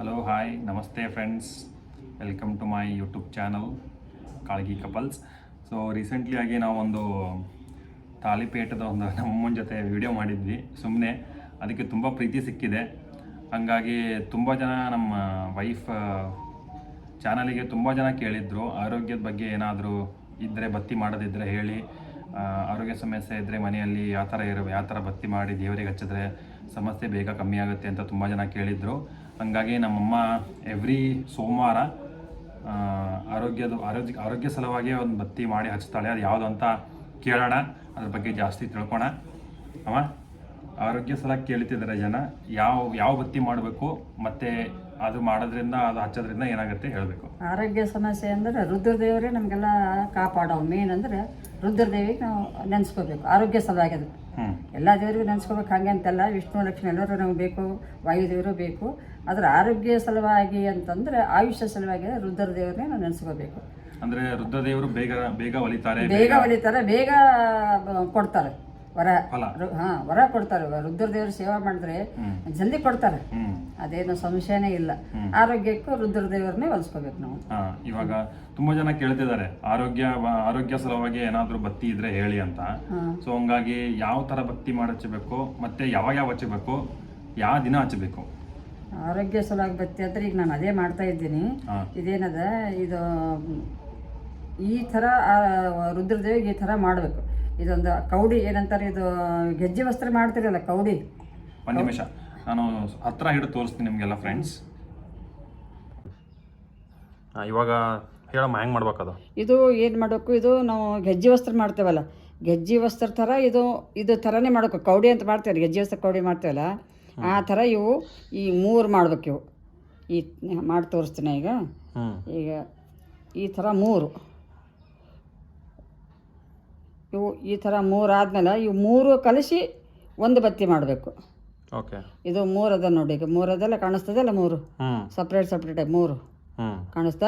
Hello hi ನಮಸ್ತೆ friends welcome to my YouTube channel Kalagi couples so recently ಆಗಿ ನಾವು ಒಂದು ತಾಲಿಪೇಟದ ಒಂದು ನಮ್ಮನ ಜೊತೆ ವಿಡಿಯೋ ಮಾಡಿದ್ವಿ. ಸುಮ್ಮನೆ ಅದಕ್ಕೆ ತುಂಬ ಪ್ರೀತಿ ಸಿಕ್ಕಿದೆ. ಹಾಗಾಗಿ ತುಂಬ ಜನ ನಮ್ಮ ವೈಫ್ ಚಾನಲಿಗೆ ತುಂಬ ಜನ ಕೇಳಿದ್ರು. ಆರೋಗ್ಯದ ಬಗ್ಗೆ ಏನಾದರೂ ಇದ್ದರೆ ಬತ್ತಿ ಮಾಡೋದಿದ್ದರೆ ಹೇಳಿ ಆರೋಗ್ಯ ಸಮಸ್ಯೆ ಇದ್ದರೆ ಮನೆಯಲ್ಲಿ ಯಾವ ಥರ ಇರೋ, ಯಾವ ಥರ ಬತ್ತಿ ಮಾಡಿ ದೇವರಿಗೆ ಹಚ್ಚಿದ್ರೆ ಸಮಸ್ಯೆ ಬೇಗ ಕಮ್ಮಿ ಆಗುತ್ತೆ ಅಂತ ತುಂಬ ಜನ ಕೇಳಿದ್ರು. ಹಂಗಾಗಿ ನಮ್ಮಮ್ಮ ಎವ್ರಿ ಸೋಮವಾರ ಆರೋಗ್ಯದ ಆರೋಗ್ಯ ಆರೋಗ್ಯ ಸಲುವಾಗಿ ಒಂದು ಬತ್ತಿ ಮಾಡಿ ಹಚ್ತಾಳೆ. ಅದು ಯಾವುದು ಅಂತ ಕೇಳೋಣ. ಅದ್ರ ಬಗ್ಗೆ ಜಾಸ್ತಿ ತಿಳ್ಕೊಣ. ಅವ? ಆರೋಗ್ಯ ಸಲ ಕೇಳ್ತಿದ್ದಾರೆ ಜನ. ಯಾವ ಯಾವ ಬತ್ತಿ ಮಾಡಬೇಕು ಮತ್ತೆ ಅದು ಮಾಡೋದ್ರಿಂದ ಅದು ಹಚ್ಚೋದ್ರಿಂದ ಏನಾಗುತ್ತೆ ಹೇಳಬೇಕು. ಆರೋಗ್ಯ ಸಮಸ್ಯೆ ಅಂದರೆ ರುದ್ರದೇವರೇ ನಮಗೆಲ್ಲ ಕಾಪಾಡೋ ಮೇನ್ ಅಂದ್ರೆ ರುದ್ರದೇವಿಗೆ ನಾವು ನೆನೆಸ್ಕೋಬೇಕು. ಆರೋಗ್ಯ ಸಲುವಾಗಿ ಅದು. ಹ್ಞೂ ಎಲ್ಲ ದೇವರಿಗೂ ನೆನೆಸ್ಕೋಬೇಕು. ಹಾಗೆ ಅಂತಲ್ಲ ವಿಷ್ಣು ಲಕ್ಷ್ಮಿ ಎಲ್ಲರೂ ನಮ್ಗೆ ಬೇಕು. ವಾಯುದೇವರು ಬೇಕು. ಅದರ ಆರೋಗ್ಯ ಸಲುವಾಗಿ ಅಂತಂದ್ರೆ ಆಯುಷ್ಯ ಸಲುವಾಗಿ ರುದ್ರದೇವರನ್ನೇ ನಾವು ನೆನೆಸ್ಕೋಬೇಕು. ಅಂದ್ರೆ ರುದ್ರದೇವರು ಬೇಗ ಬೇಗ ಒಲಿತಾರೆ ಬೇಗ ಒಲಿತಾರೆ ಬೇಗ ಕೊಡ್ತಾರೆ. ವರ ಹಾ ವರ ಕೊಡ್ತಾರೆ. ರುದ್ರದೇವರು ಸೇವಾ ಮಾಡಿದ್ರೆ ಜಲ್ದಿ ಕೊಡ್ತಾರೆ. ಅದೇನು ಸಂಶಯನೇ ಇಲ್ಲ. ಆರೋಗ್ಯಕ್ಕೂ ರುದ್ರದೇವರನ್ನೇ ಹೊಲಿಸ್ಕೋಬೇಕು ನಾವು. ಇವಾಗ ತುಂಬಾ ಜನ ಕೇಳ್ತಿದ್ದಾರೆ ಆರೋಗ್ಯ ಆರೋಗ್ಯ ಸಲುವಾಗಿ ಏನಾದ್ರೂ ಬತ್ತಿ ಇದ್ರೆ ಹೇಳಿ ಅಂತ. ಸೊ ಹಂಗಾಗಿ ಯಾವ ತರ ಬತ್ತಿ ಮಾಡಿ ಹಚ್ಚಬೇಕು ಮತ್ತೆ ಯಾವಾಗ ಯಾವ ಹಚ್ಚಬೇಕು ಯಾವ ದಿನ ಹಚ್ಚಬೇಕು. ಆರೋಗ್ಯ ಸಲುವಾಗಿ ಬತ್ತಿ ಅಂದ್ರೆ ಈಗ ನಾನು ಅದೇ ಮಾಡ್ತಾ ಇದ್ದೀನಿ. ಇದೇನದ ಇದು ಈ ಥರ ರುದ್ರದೇವಿ ರುದ್ರದೇವಿಗೆ ಈ ಥರ ಮಾಡಬೇಕು. ಇದೊಂದು ಕೌಡಿ ಏನಂತಾರೆ ಇದು ಗೆಜ್ಜೆ ವಸ್ತ್ರ ಮಾಡ್ತಿರಲ್ಲ ಕೌಡಿ. ಒಂದು ನಿಮಿಷ. ನಾನು ಹತ್ರ ಹಿಡಿದು ತೋರಿಸ್ತೀನಿ ನಿಮಗೆಲ್ಲ ಫ್ರೆಂಡ್ಸ್ ಇವಾಗ ಹೇಳಮ್ಮ ಮಾಡ್ಬೇಕು ಅದು ಇದು ಏನು ಮಾಡಬೇಕು ಇದು ನಾವು ಗೆಜ್ಜೆ ವಸ್ತ್ರ ಮಾಡ್ತೇವಲ್ಲ. ಗೆಜ್ಜೆ ವಸ್ತ್ರ ಥರ ಇದು ಇದು ಥರನೇ ಮಾಡಬೇಕು. ಕೌಡಿ ಅಂತ ಮಾಡ್ತೇವೆ ಗೆಜ್ಜೆ ವಸ್ತ್ರ ಕೌಡಿ ಮಾಡ್ತೇವಲ್ಲ. ಆ ಥರ ಇವು ಈ ಮೂರು ಮಾಡ್ಬೇಕು ಇವು. ಈ ಮಾಡಿ ತೋರಿಸ್ತೀನಿ ಈಗ. ಈಗ ಈ ಥರ ಮೂರು. ಇವು ಈ ಥರ ಮೂರು ಆದಮೇಲೆ ಇವು ಮೂರು ಕಲಿಸಿ ಒಂದು ಬತ್ತಿ ಮಾಡಬೇಕು. ಓಕೆ. ಇದು ಮೂರು ಅದ ನೋಡಿ ಈಗ. ಮೂರು ಅದೆಲ್ಲ ಕಾಣಿಸ್ತದಲ್ಲ ಮೂರು? ಹ್ಮ್. ಸಪ್ರೇಟ್ ಸಪ್ರೇಟ್ ಮೂರು. ಕಾಣಿಸ್ತಾ?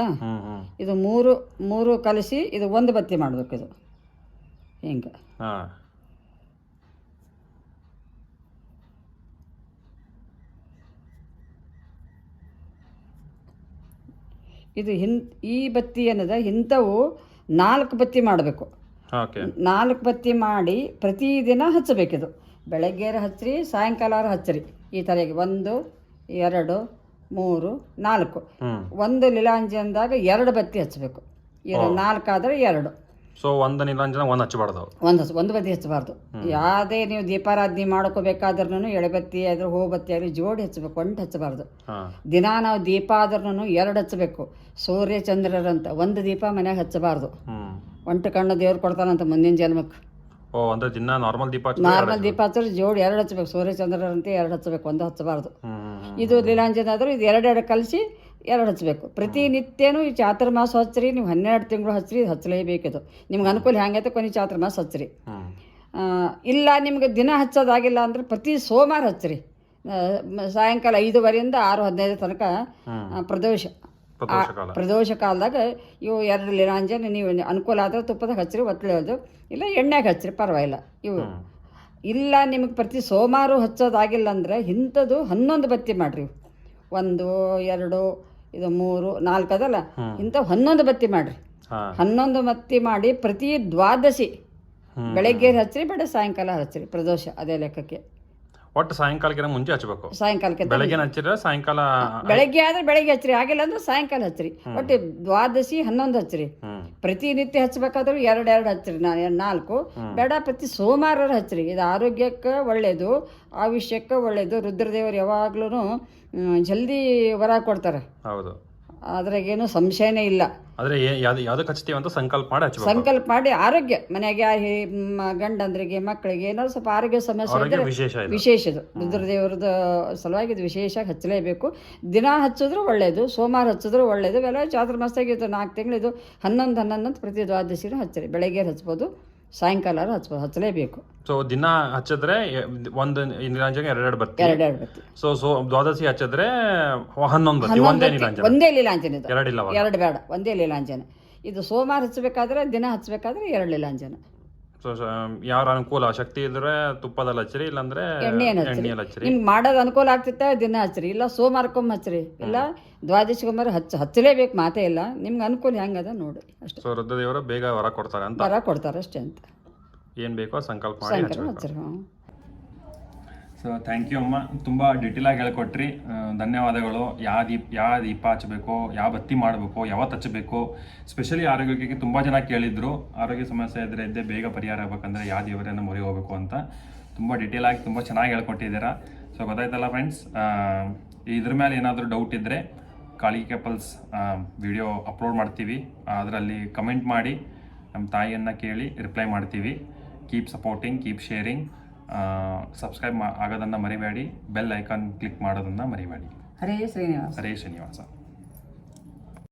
ಇದು ಮೂರು ಮೂರು ಕಲಿಸಿ ಇದು ಒಂದು ಬತ್ತಿ ಮಾಡಬೇಕು ಇದು. ಹಿಂಗೆ. ಇದು ಹಿನ್ ಈ ಬತ್ತಿ ಏನದ? ಇಂಥವು ನಾಲ್ಕು ಬತ್ತಿ ಮಾಡಬೇಕು. ನಾಲ್ಕು ಬತ್ತಿ ಮಾಡಿ ಪ್ರತಿದಿನ ಹಚ್ಚಬೇಕಿದು. ಬೆಳಗ್ಗೆರ ಹಚ್ಚಿರಿ ಸಾಯಂಕಾಲ ಹಚ್ಚಿರಿ. ಈ ಥರ ಒಂದು ಎರಡು ಮೂರು ನಾಲ್ಕು. ಒಂದು ಲೀಲಾಂಜಿ ಅಂದಾಗ ಎರಡು ಬತ್ತಿ ಹಚ್ಚಬೇಕು. ಇದು ನಾಲ್ಕಾದರೆ ಎರಡು. ಸೊ ಒಂದು ನಿಲಾಂಜನ ಒಂದ್ ಹಚ್ಚಬಾರ್ದು. ಒಂದು ಒಂದು ಬತ್ತಿ ಹಚ್ಚಬಾರ್ದು. ಯಾವುದೇ ನೀವು ದೀಪಾರಾಧನೆ ಮಾಡ್ಕೋಬೇಕಾದ್ರೂ ಎಳೆಬತ್ತಿ ಆದ್ರೆ ಹೂ ಬತ್ತಿ ಆದ್ರೆ ಜೋಡಿ ಹಚ್ಚಬೇಕು ಒಂಟು ಹಚ್ಚಬಾರ್ದು. ದಿನಾ ನಾವು ದೀಪ ಆದ್ರೂ ಎರಡು ಹಚ್ಚಬೇಕು. ಸೂರ್ಯ ಚಂದ್ರರಂತ ಒಂದು ದೀಪ ಮನ್ಯಾಗ ಹಚ್ಚಬಾರ್ದು. ಒಂಟು ಕಣ್ಣು ದೇವ್ರು ಕೊಡ್ತಾನಂತ ಮುಂದಿನ ಜನ್ಮಕ್ಕೆ ಓ ಅಂದ್ರೆ ದಿನ ನಾರ್ಮಲ್ ದೀಪ ನಾರ್ಮಲ್ ದೀಪ ಹಚ್ಚಿದ್ರೆ ಜೋಡಿ ಎರಡು ಹಚ್ಚಬೇಕು. ಸೂರ್ಯ ಚಂದ್ರರಂತೆ ಎರಡು ಹಚ್ಚಬೇಕು ಒಂದು ಹಚ್ಚಬಾರ್ದು. ಇದು ಲೀಲಾಂಜನ ಆದರೂ ಇದು ಎರಡೆರಡು ಕಲಿಸಿ ಎರಡು ಹಚ್ಚಬೇಕು ಪ್ರತಿನಿತ್ಯನೂ ಈ ಚಾತುರ್ಮಾಸ ಹಚ್ಚಿರಿ ನೀವು ಹನ್ನೆರಡು ತಿಂಗಳು ಹಚ್ಚಿರಿ ಇದು ಹಚ್ಚಲೇಬೇಕಿದು ನಿಮ್ಗೆ ಅನುಕೂಲ ಹೆಂಗೈತೆ ಕೊನೆ ಚಾತುರ್ಮಾಸ ಹಚ್ಚಿರಿ ಇಲ್ಲ ನಿಮ್ಗೆ ದಿನ ಹಚ್ಚೋದಾಗಿಲ್ಲ ಅಂದ್ರೆ ಪ್ರತಿ ಸೋಮವಾರ ಹಚ್ಚಿರಿ ಸಾಯಂಕಾಲ ಐದುವರೆಯಿಂದ ಆರು ಹದಿನೈದು ತನಕ ಪ್ರದೋಷ. ಪ್ರದೋಷ ಕಾಲ. ಪ್ರದೋಷ ಕಾಲದಾಗ ಇವು ಎರಡು ಲೀಲಾಂಜನ ನೀವು ಅನುಕೂಲ ಆದ್ರೆ ತುಪ್ಪದಾಗ ಹಚ್ಚಿರಿ ಒತ್ತಳೆಯೋದು ಇಲ್ಲ ಎಣ್ಣೆಗೆ ಹಚ್ಚಿರಿ ಪರವಾಗಿಲ್ಲ. ಇವು ಇಲ್ಲ ನಿಮಗೆ ಪ್ರತಿ ಸೋಮವಾರ ಹಚ್ಚೋದಾಗಿಲ್ಲ ಅಂದ್ರೆ ಇಂಥದ್ದು ಹನ್ನೊಂದು ಬತ್ತಿ ಮಾಡಿರಿ ಒಂದು ಎರಡು ಇದು ಮೂರು ನಾಲ್ಕು ಅದಲ್ಲ? ಇಂಥ ಹನ್ನೊಂದು ಬತ್ತಿ ಮಾಡ್ರಿ. ಹನ್ನೊಂದು ಬತ್ತಿ ಮಾಡಿ ಪ್ರತಿ ದ್ವಾದಶಿ. ಬೆಳಗ್ಗೆ ಹಚ್ಚಿರಿ ಬೇಡ ಸಾಯಂಕಾಲ ಹಚ್ಚಿರಿ ಪ್ರದೋಷ ಅದೇ ಲೆಕ್ಕಕ್ಕೆ. ಒಟ್ಟು ಸಾಯಂಕಾಲಕ್ಕೆ ಮುಂಚೆ ಹಚ್ಚಬೇಕು ಸಾಯಂಕಾಲಕ್ಕೆ ಬೆಳಗ್ಗೆ ಹಚ್ಚಿದ್ರೆ ಸಾಯಂಕಾಲ ಬೆಳಗ್ಗೆ ಆದ್ರೆ ಬೆಳಗ್ಗೆ ಹಚ್ಚಿರಿ ಆಗಿಲ್ಲ ಅಂದ್ರೆ ಸಾಯಂಕಾಲ ಹಚ್ಚಿರಿ ಒಟ್ಟು ದ್ವಾದಶಿ ಹನ್ನೊಂದು ಹಚ್ಚಿರಿ ಪ್ರತಿನಿತ್ಯ ಹಚ್ಬೇಕಾದ್ರೂ ಎರಡು ಎರಡು ಹಚ್ಚಿರಿ. ನಾನು ನಾಲ್ಕು. ಬೇಡ ಪ್ರತಿ ಸೋಮವಾರ ಹಚ್ಚಿರಿ. ಇದು ಆರೋಗ್ಯಕ್ಕೆ ಒಳ್ಳೆಯದು ಆಯುಷ್ಯಕ್ಕೆ ಒಳ್ಳೆಯದು ರುದ್ರದೇವರು ಯಾವಾಗ್ಲೂ ಜಲ್ದಿ ವರ ಕೊಡ್ತಾರೆ. ಹೌದು. ಅದ್ರಾಗೇನು ಸಂಶಯನೇ ಇಲ್ಲ. ಆದ್ರೆ ಯಾವ್ದು ಯಾವ್ದಕ್ಕೆ ಹಚ್ತೀವಿ ಅಂತ ಸಂಕಲ್ಪ ಮಾಡಿ ಸಂಕಲ್ಪ ಮಾಡಿ ಆರೋಗ್ಯ. ಮನೆಗೆ ಗಂಡಂದ್ರಿಗೆ ಮಕ್ಕಳಿಗೆ ಏನಾದ್ರು ಸ್ವಲ್ಪ ಆರೋಗ್ಯ ಸಮಸ್ಯೆ ಇದ್ರೆ ವಿಶೇಷ ಇದು. ವಿಶೇಷ ಇದು. ರುದ್ರದೇವ್ರದ ಸಲುವಾಗಿ ಇದು ವಿಶೇಷ ಹಚ್ಚಲೇಬೇಕು. ದಿನ ಹಚ್ಚಿದ್ರು ಒಳ್ಳೆಯದು ಸೋಮವಾರ ಹಚ್ಚಿದ್ರು ಒಳ್ಳೆಯದು ಎಲ್ಲ ಚಾತುರ್ಮಾಸ್ತಾಗಿ ಇದು ನಾಲ್ಕು ತಿಂಗಳಿದು ಹನ್ನೊಂದು ಹನ್ನೊಂದು ಅಂತ ಪ್ರತಿ ದ್ವಾದಶಿನೂ ಹಚ್ಚರಿ. ಬೆಳಗ್ಗೆ ಹಚ್ಬೋದು. ಸಾಯಂಕಾಲ ಹಚ್ಚಲೇಬೇಕು ಸೊ ದಿನ ಹಚ್ಚಿದ್ರೆ ಒಂದು ನೀರಾಂಜನ ಎರಡೆರಡು ಬತ್ತಿ. ಎರಡೆರಡು ಬತ್ತಿ. ಸೊ ಸೊ ದ್ವಾದಶಿ ಹಚ್ಚಿದ್ರೆ ಹನ್ನೊಂದು ಬತ್ತಿ ಒಂದೇ ನೀರಾಂಜನ. ಒಂದೇ ಲೀಲಾಂಜನ ಇದು. ಎರಡಿಲ್ಲ ಅವಾಗ. ಎರಡು ಬೇಡ ಒಂದೇ ಲೀಲಾಂಜನ. ಇದು ಸೋಮವಾರ ಹಚ್ಚಬೇಕಾದ್ರೆ ದಿನ ಹಚ್ಚಬೇಕಾದ್ರೆ ಎರಡು ಲೀಲಾಂಜನ. ಸೊ ಯಾರ ಅನುಕೂಲ ಶಕ್ತಿ ಇದ್ರೆ ತುಪ್ಪದಲ್ಲಿ ಹಚ್ಚಿರಿ ಇಲ್ಲಾಂದ್ರೆ ಎಣ್ಣೆಯಲ್ಲಿ ಹಚ್ಚಿರಿ. ನಿಮ್ಗೆ ಮಾಡೋದು ಅನುಕೂಲ ಆಗ್ತಿತ್ತ ದಿನ ಹಚ್ಚಿರಿ ಇಲ್ಲ ಸೋಮವಾರಕ್ಕೊಮ್ಮೆ ಹಚ್ಚಿರಿ ಇಲ್ಲ ದ್ವಾದಶಿಗೊಮ್ಮೆ ಹಚ್ಚ ಹಚ್ಚಲೇಬೇಕು ಮಾತೇ ಇಲ್ಲ. ನಿಮ್ಗೆ ಅನುಕೂಲ ಹೆಂಗದ ನೋಡಿ ಅಷ್ಟೇ. ಸೊ ರುದ್ರದೇವರು ಬೇಗ ವರ ಕೊಡ್ತಾರೆ ಅಂತ. ವರ ಕೊಡ್ತಾರೆ ಅಷ್ಟೇ ಅಂತ. ಏನ್ ಬೇಕೋ ಸಂಕಲ್ಪ ಮಾಡಿ ಹಚ್ಚಿರಿ ಸೊ ಥ್ಯಾಂಕ್ ಯು ಅಮ್ಮ. ತುಂಬ ಡಿಟೇಲ್ ಆಗಿ ಹೇಳ್ಕೊಟ್ರಿ. ಧನ್ಯವಾದಗಳು. ಯಾವ ದೀಪ ಯಾವ ದೀಪ ಹಚ್ಚಬೇಕು, ಯಾವ ಬತ್ತಿ ಮಾಡಬೇಕು, ಯಾವತ್ತು ಹಚ್ಚಬೇಕು ಸ್ಪೆಷಲಿ ಆರೋಗ್ಯಕ್ಕೆ ತುಂಬ ಜನ ಕೇಳಿದ್ರು. ಆರೋಗ್ಯ ಸಮಸ್ಯೆ ಇದ್ದರೆ ಇದ್ದೇ ಬೇಗ ಪರಿಹಾರ ಆಗಬೇಕಂದ್ರೆ ಯಾವ ದೇವರನ್ನು ಮೊರೆ ಹೋಗಬೇಕು ಅಂತ ತುಂಬ ಡಿಟೇಲ್ ಆಗಿ ತುಂಬ ಚೆನ್ನಾಗಿ ಹೇಳ್ಕೊಟ್ಟಿದ್ದೀರಾ. ಸೊ ಗೊತ್ತಾಯ್ತಲ್ಲ ಫ್ರೆಂಡ್ಸ್ ಇದ್ರ ಮೇಲೆ ಏನಾದರೂ ಡೌಟ್ ಇದ್ದರೆ ಕಾಳಿ ಕೆಪಲ್ಸ್ ವಿಡಿಯೋ ಅಪ್ಲೋಡ್ ಮಾಡ್ತೀವಿ. ಅದರಲ್ಲಿ ಕಮೆಂಟ್ ಮಾಡಿ ನಮ್ಮ ತಾಯಿಯನ್ನು ಕೇಳಿ ರಿಪ್ಲೈ ಮಾಡ್ತೀವಿ. Keep supporting keep sharing subscribe ಆಗೋದನ್ನು ಮರಿಬೇಡಿ. ಬೆಲ್ ಐಕಾನ್ ಕ್ಲಿಕ್ ಮಾಡೋದನ್ನು ಮರಿಬೇಡಿ. ಹರೇ ಶ್ರೀನಿವಾಸ. ಹರೇ ಶ್ರೀನಿವಾಸ.